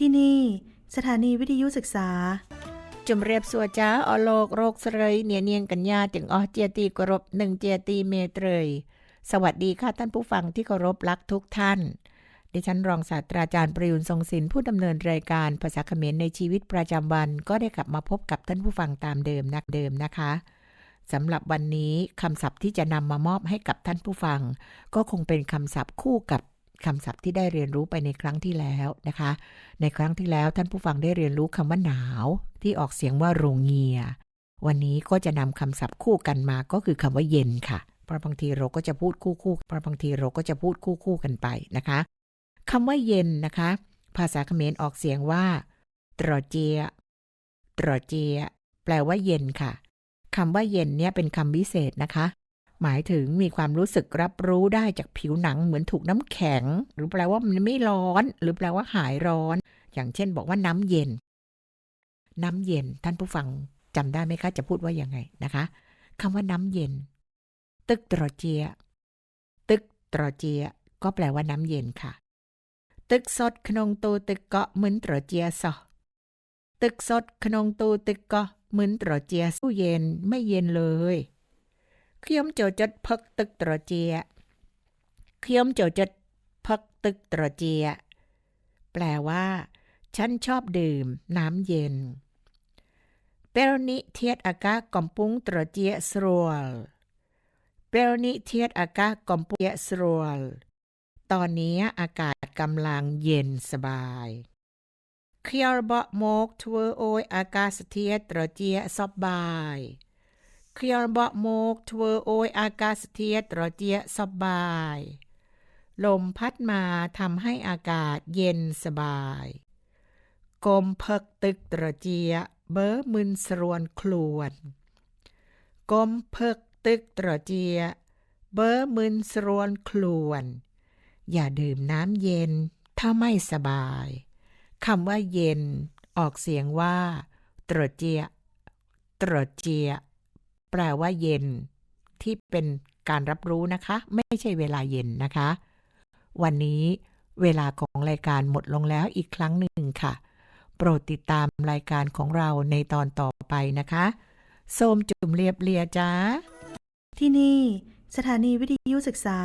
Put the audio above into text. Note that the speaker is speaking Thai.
ที่นี่ สถานีวิทยุศึกษาจุมเรียบสัวจ้าอโลกโรคเสรยเนียเนียงกัญญาถึงออเจียตีกรบหนึ่งเจียตีเมเตรยสวัสดีค่ะท่านผู้ฟังที่เคารพรักทุกท่าน ดิฉันรองศาสตราจารย์ประยุนทรงศิลป์ผู้ดำเนินรายการภาษาเขมรในชีวิตประจำวัน ก็ได้กลับมาพบกับท่านผู้ฟังตามเดิมนักเดิมนะคะสำหรับวันนี้คำศัพท์ที่จะนำมามอบให้กับท่านผู้ฟัง ก็คงเป็นคำศัพท์คู่กับ คำศัพท์ที่ได้เรียนรู้ไปในครั้งที่แล้วนะคะ ในครั้งที่แล้วท่านผู้ฟังได้เรียนรู้คำว่าหนาว ที่ออกเสียงว่าโรงเงีย วันนี้ก็จะนำคำศัพท์คู่กันมาก็คือคำว่าเย็นค่ะ เพราะบางทีเราก็จะพูดคู่คู่เพราะบางทีเราก็จะพูดคู่คู่กันไปนะคะคำว่าเย็นนะคะ ภาษาเขมรออกเสียงว่าตรอเจียตรอเจีย แปลว่าเย็นค่ะคำว่าเย็นเนี่ยเป็นคำวิเศษนะคะ หมายถึงมีความรู้สึกรับรู้ได้จากผิวหนังเหมือนถูกน้ำแข็ง หรือแปลว่ามันไม่ร้อน หรือแปลว่าหายร้อน อย่างเช่น บอกว่าน้ำเย็น น้ำเย็นท่านผู้ฟังจำได้ไหมคะจะพูดว่ายังไงนะคะคำว่าน้ำเย็น ตึกตรอเจีย ตึกตรอเจีย ก็แปลว่าน้ำเย็นค่ะ ตึกสดขนงตูตึกเกาะเหมือนตรอเจียซอตึกสดขนงตูตึกเกาะเหมือนตรอเจียสู้เย็นไม่เย็นเลย เขียมโจจัดพักตึกตรอเจียเขียมโจจัดพักตึกตรอเจียแปลว่า ฉันชอบดื่ม น้ำเย็นเปรนิเทียดอากากอมปุ้งตรเจียสรวลเปรนิเทียดอากากอมปุ้งเจสรวลตอนนี้อากาศกำลังเย็นสบายเคียร์บะโมกทเวโอยอากาศเทียตรเจียสบาย เคียร์บะโมกทเวโอยอากาศเทียตรเจียสบาย ลมพัดมาทำให้อากาศเย็นสบายกลมเพิกตึกตรเจีย เบอมึนสรวนคลวนกลมเพิกตึกตรเจีย เบอมึนสรวนคลวน อย่าดื่มน้ำเย็นถ้าไม่สบายคำว่าเย็น ออกเสียงว่า ตรเจีย ตรเจีย ลว่าเย็น ที่เป็นการรับรู้นะคะ ไม่ใช่เวลาเย็นนะคะ วันนี้เวลาของรายการหมดลงแล้วอีกครั้งหนึ่งค่ะ โปรดติดตามรายการของเราในตอนต่อไปนะคะโสมจุ่มเรียบเรียจ้าที่นี่ สถานีวิทยุศึกษา